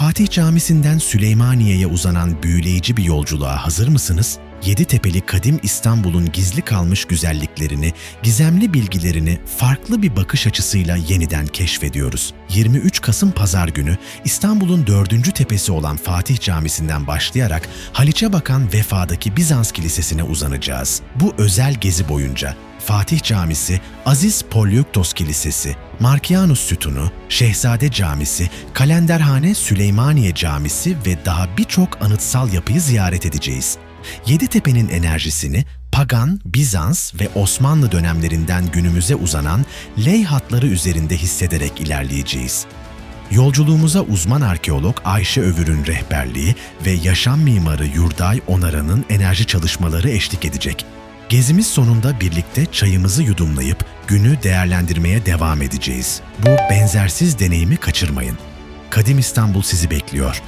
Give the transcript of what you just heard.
Fatih Camisi'nden Süleymaniye'ye uzanan büyüleyici bir yolculuğa hazır mısınız? Yeditepe'li kadim İstanbul'un gizli kalmış güzelliklerini, gizemli bilgilerini farklı bir bakış açısıyla yeniden keşfediyoruz. 23 Kasım Pazar günü İstanbul'un dördüncü tepesi olan Fatih Camisi'nden başlayarak Haliç'e bakan Vefa'daki Bizans Kilisesi'ne uzanacağız. Bu özel gezi boyunca Fatih Camisi, Aziz Polyuktos Kilisesi, Markianus Sütunu, Şehzade Camisi, Kalenderhane Süleymaniye Camisi ve daha birçok anıtsal yapıyı ziyaret edeceğiz. Yeditepe'nin enerjisini pagan, Bizans ve Osmanlı dönemlerinden günümüze uzanan ley hatları üzerinde hissederek ilerleyeceğiz. Yolculuğumuza uzman arkeolog Ayşe Övür'ün rehberliği ve yaşam mimarı Yurday Onaran'ın enerji çalışmaları eşlik edecek. Gezimiz sonunda birlikte çayımızı yudumlayıp günü değerlendirmeye devam edeceğiz. Bu benzersiz deneyimi kaçırmayın. Kadim İstanbul sizi bekliyor.